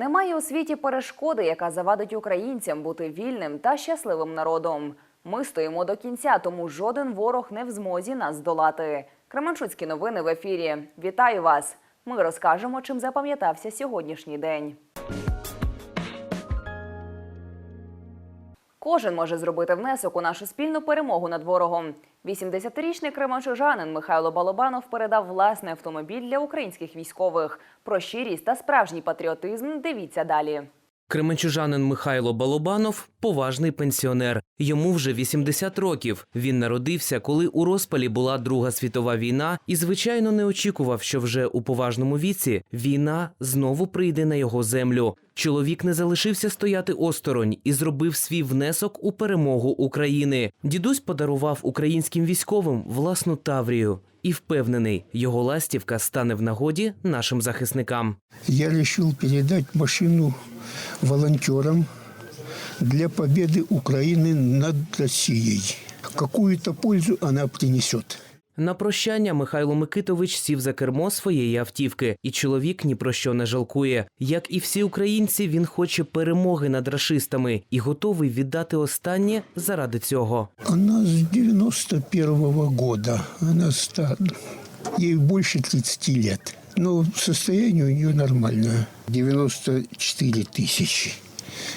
Немає у світі перешкоди, яка завадить українцям бути вільним та щасливим народом. Ми стоїмо до кінця, тому жоден ворог не в змозі нас здолати. Кременчуцькі новини в ефірі. Вітаю вас! Ми розкажемо, чим запам'ятався сьогоднішній день. Кожен може зробити внесок у нашу спільну перемогу над ворогом. 80-річний кременчужанин Михайло Балобанов передав власний автомобіль для українських військових. Про щирість та справжній патріотизм дивіться далі. Кременчужанин Михайло Балобанов поважний пенсіонер. Йому вже 80 років. Він народився, коли у розпалі була Друга світова війна, і звичайно не очікував, що вже у поважному віці війна знову прийде на його землю. Чоловік не залишився стояти осторонь і зробив свій внесок у перемогу України. Дідусь подарував українським військовим власну таврію і впевнений, його ластівка стане в нагоді нашим захисникам. я решил передать машину волонтерам для победы Украины над Россией. Какую-то пользу она принесет. На прощання Михайло Микитович сів за кермо своєї автівки, і чоловік ні про що не жалкує. Як і всі українці, він хоче перемоги над рашистами і готовий віддати останнє заради цього. Она с 91 года. Она стар... Ей больше 30 лет. Но состояние у нее нормальное. 94 тысячи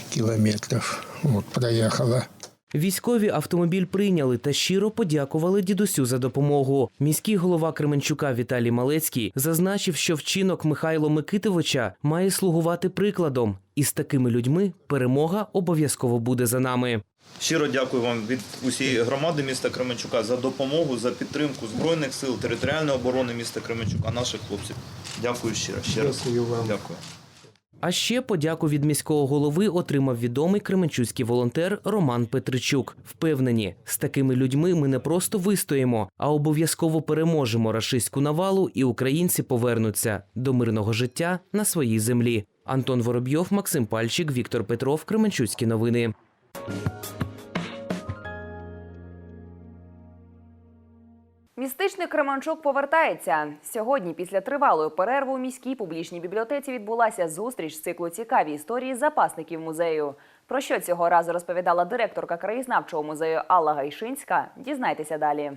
километров вот, проехала. Військові автомобіль прийняли та щиро подякували дідусю за допомогу. Міський голова Кременчука Віталій Малецький зазначив, що вчинок Михайло Микитовича має слугувати прикладом, і з такими людьми перемога обов'язково буде за нами. Щиро дякую вам від усієї громади міста Кременчука за допомогу, за підтримку Збройних сил, територіальної оборони міста Кременчука, наших хлопців. Дякую щиро. Ще раз. Дякую вам. Дякую. А ще подяку від міського голови отримав відомий кременчуцький волонтер Роман Петричук. Впевнені, з такими людьми ми не просто вистоїмо, а обов'язково переможемо рашистську навалу, і українці повернуться до мирного життя на своїй землі. Антон Воробйов, Максим Пальчик, Віктор Петров, Кременчуцькі новини. Містичний Кременчук повертається. Сьогодні, після тривалої перерви у міській публічній бібліотеці відбулася зустріч з циклу цікаві історії запасників музею. Про що цього разу розповідала директорка краєзнавчого музею Алла Гайшинська. Дізнайтеся далі.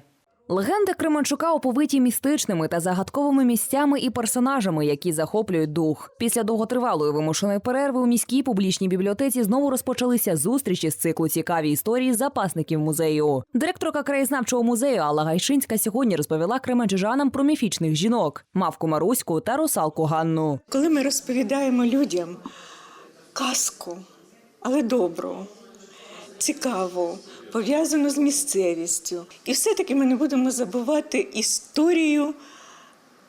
Легенди Кременчука оповиті містичними та загадковими місцями і персонажами, які захоплюють дух. Після довготривалої вимушеної перерви у міській публічній бібліотеці знову розпочалися зустрічі з циклу цікаві історії запасників музею. Директорка краєзнавчого музею Алла Гайшинська сьогодні розповіла кременчужанам про міфічних жінок мавку Маруську та русалку Ганну. Коли ми розповідаємо людям казку, але добру, цікаву, пов'язану з місцевістю, і все-таки ми не будемо забувати історію,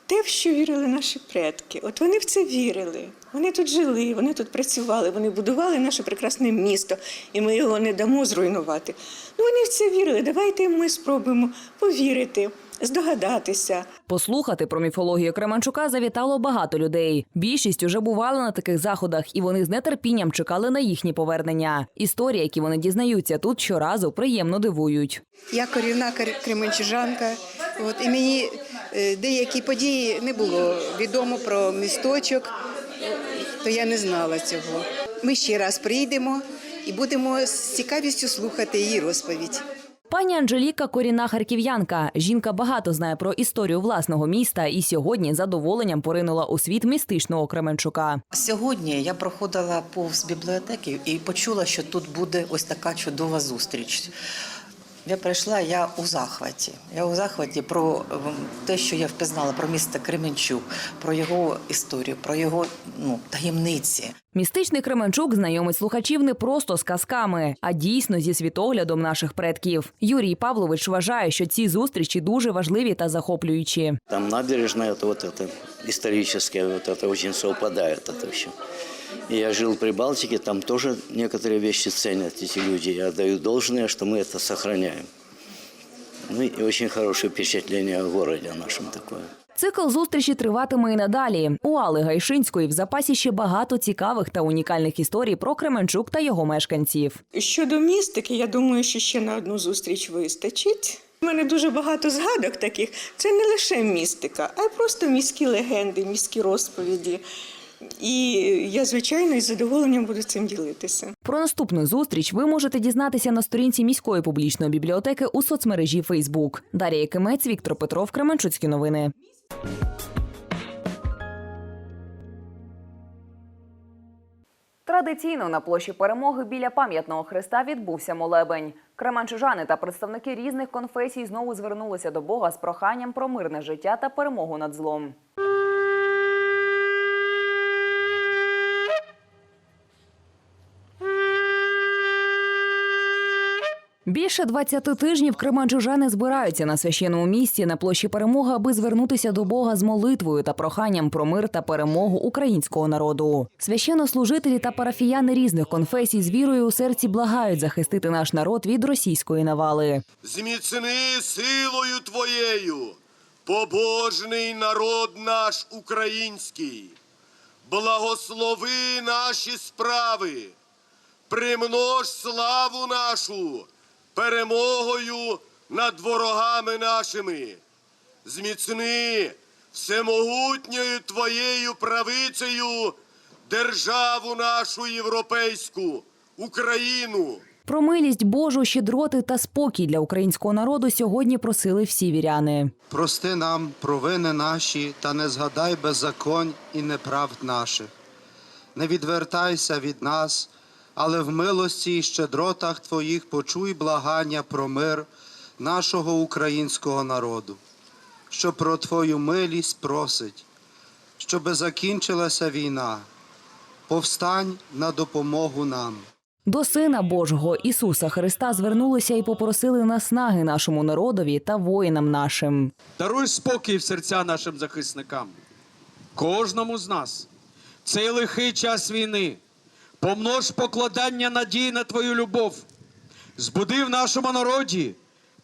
те, в що вірили наші предки. От вони в це вірили. Вони тут жили, вони тут працювали, вони будували наше прекрасне місто, і ми його не дамо зруйнувати. Ну вони в це вірили. Давайте ми спробуємо повірити, здогадатися. Послухати про міфологію Кременчука завітало багато людей. Більшість уже бували на таких заходах, і вони з нетерпінням чекали на їхні повернення. Історії, які вони дізнаються тут щоразу, приємно дивують. Я корінна кер- кременчужанка. От, і мені е, деякі події не було відомо про місточок, то я не знала цього. Ми ще раз прийдемо і будемо з цікавістю слухати її розповідь. Пані Анжеліка корінна харків'янка. Жінка багато знає про історію власного міста і сьогодні з задоволенням поринула у світ містичного Кременчука. Сьогодні я проходила повз бібліотеки і почула, що тут буде ось така чудова зустріч. Я прийшла, я у захваті. Я у захваті про ем, те, що я впізнала про місто Кременчук, про його історію, про його ну, таємниці. Містичний Кременчук знайомить слухачів не просто з казками, а дійсно зі світоглядом наших предків. Юрій Павлович вважає, що ці зустрічі дуже важливі та захоплюючі. Там набережная, это вот это историческое, вот это очень совпадает это все. И я жил при Балтике, там тоже некоторые вещи ценят эти люди. Я даю должное, что мы это сохраняем. Ну и очень хорошее впечатление о городе нашем такое. Цикл зустрічі триватиме і надалі. У Алли Гайшинської в запасі ще багато цікавих та унікальних історій про Кременчук та його мешканців. Щодо містики, я думаю, що ще на одну зустріч вистачить. У мене дуже багато згадок таких. Це не лише містика, а й просто міські легенди, міські розповіді. І я, звичайно, із задоволенням буду цим ділитися. Про наступну зустріч ви можете дізнатися на сторінці міської публічної бібліотеки у соцмережі Фейсбук. Дар'я Якимець, Віктор Петров, Кременчуцькі новини. Традиційно на площі перемоги біля пам'ятного хреста відбувся молебень. Кременчужани та представники різних конфесій знову звернулися до Бога з проханням про мирне життя та перемогу над злом. Більше 20 тижнів кременчужани збираються на священному місці на площі перемоги, аби звернутися до Бога з молитвою та проханням про мир та перемогу українського народу. Священнослужителі та парафіяни різних конфесій з вірою у серці благають захистити наш народ від російської навали. Зміцни силою Твоєю, побожний народ наш український, благослови наші справи, примнож славу нашу перемогою над ворогами нашими. Зміцни всемогутньою Твоєю правицею державу нашу європейську, Україну. Про милість Божу, щедроти та спокій для українського народу сьогодні просили всі віряни. Прости нам провини наші та не згадай беззаконь і неправд наших. Не відвертайся від нас, але в милості і щедротах Твоїх почуй благання про мир нашого українського народу, що про Твою милість просить, щоби закінчилася війна. Повстань на допомогу нам. До Сина Божого Ісуса Христа звернулися і попросили наснаги нашому народові та воїнам нашим. Даруй спокій в серця нашим захисникам, кожному з нас. В Цей лихий час війни Помнож покладання надії на Твою любов. Збуди в нашому народі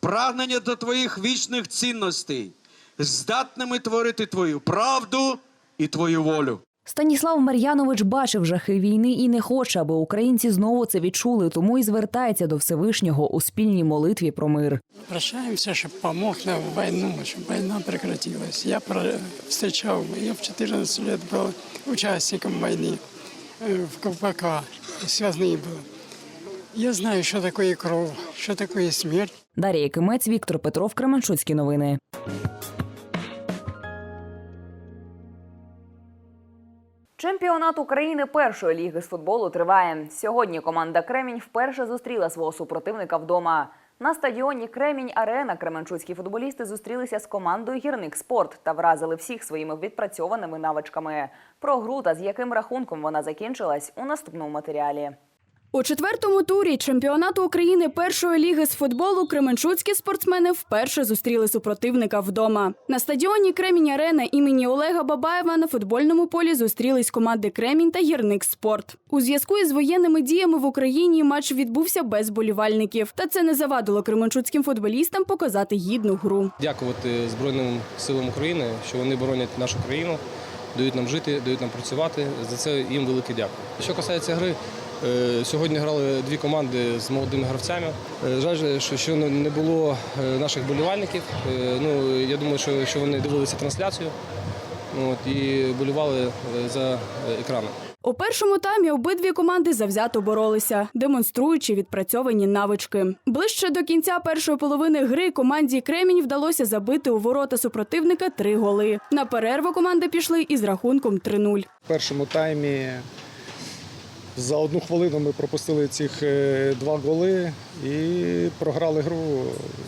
прагнення до Твоїх вічних цінностей, здатними творити Твою правду і Твою волю. Станіслав Мар'янович бачив жахи війни і не хоче, аби українці знову це відчули, тому і звертається до Всевишнього у спільній молитві про мир. Прощаемся, чтобы помог нам в войну, чтобы война прекратилась. Я про- встречал, я в 14 лет был участником войны э, в КПК, связный был. Я знаю, что такое кровь, что такое смерть. Дар'я Якимець, Віктор Петров, Кременчуцькі новини. Чемпіонат України першої ліги з футболу триває. Сьогодні команда Кремінь вперше зустріла свого супротивника вдома. На стадіоні Кремінь Арена кременчуцькі футболісти зустрілися з командою Гірник Спорт та вразили всіх своїми відпрацьованими навичками. Про гру та з яким рахунком вона закінчилась у наступному матеріалі. У четвертому турі чемпіонату України першої ліги з футболу кременчуцькі спортсмени вперше зустріли супротивника вдома. На стадіоні Кремінь Арена імені Олега Бабаєва на футбольному полі зустрілись команди Кремінь та Гірник Спорт. У зв'язку із воєнними діями в Україні матч відбувся без болівальників, та це не завадило кременчуцьким футболістам показати гідну гру. Дякувати Збройним силам України, що вони боронять нашу країну, дають нам жити, дають нам працювати. За це їм велике дякую. Що касається гри, сьогодні грали дві команди з молодими гравцями. Е, Жаль, що не- не було е, наших болівальників. Е, Ну, я думаю, що, що вони дивилися трансляцію от, і болівали е, за е, екраном. У першому таймі обидві команди завзято боролися, демонструючи відпрацьовані навички. Ближче до кінця першої половини гри команді Кремінь вдалося забити у ворота супротивника три голи. На перерву команди пішли із рахунком 3-0. В першому таймі за одну хвилину ми пропустили цих е, два голи і програли гру.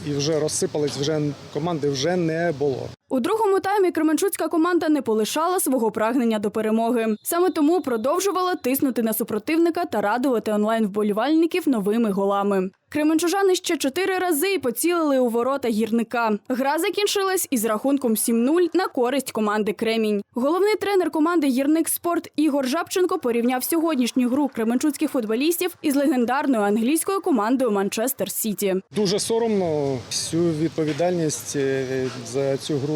І вже розсипались, вже команди вже не було. У другому таймі Кременчуцька команда не полишала свого прагнення до перемоги. Саме тому продовжувала тиснути на супротивника та радувати онлайн-вболівальників новими голами. Кременчужани ще чотири рази поцілили у ворота гірника. Гра закінчилась із рахунком 7-0 на користь команди Кремінь. Головний тренер команди Гірник Спорт Ігор Жабченко порівняв сьогоднішню гру кременчуцьких футболістів із легендарною англійською командою Манчестер Сіті. Дуже соромно всю відповідальність е, за цю гру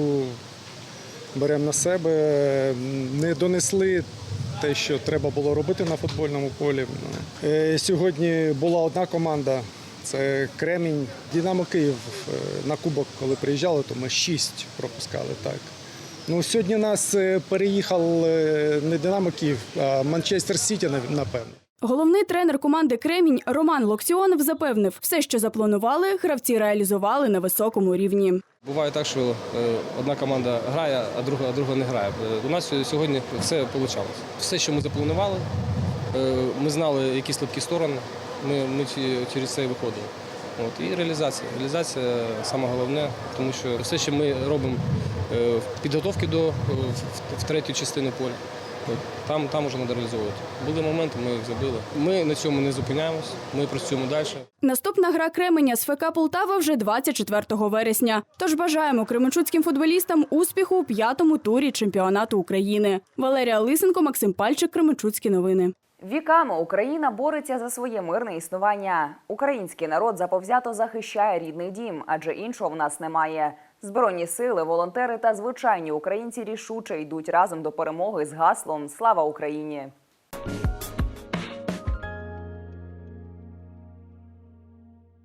беремо на себе. Не донесли те, що треба було робити на футбольному полі. Е, Сьогодні була одна команда. Це Кремінь, Динамо Київ е, на кубок, коли приїжджали, то ми шість пропускали так. Ну, сьогодні нас е, переїхав не Динамо Київ, а Манчестер Сіті, напевно. Головний тренер команди Кремінь Роман Локтіонов запевнив, все, що запланували, гравці реалізували на високому рівні. Буває так, що е, одна команда грає, а друга, а друга не грає. Е, У нас сьогодні все вийшло. Все, що ми запланували, е, ми знали, які слабкі сторони, ми, ми через це і виходили. От, і реалізація. Реалізація саме головне, тому що все, що ми робимо в підготовці до в, в третю частину поля, там, там вже треба реалізовувати. Були моменти, ми їх забили. Ми на цьому не зупиняємось, ми працюємо далі. Наступна гра Кременя з ФК Полтава вже 24 вересня. Тож бажаємо кременчуцьким футболістам успіху у п'ятому турі чемпіонату України. Валерія Лисенко, Максим Пальчик, Кременчуцькі новини. Віками Україна бореться за своє мирне існування. Український народ заповзято захищає рідний дім, адже іншого в нас немає. Збройні сили, волонтери та звичайні українці рішуче йдуть разом до перемоги з гаслом Слава Україні.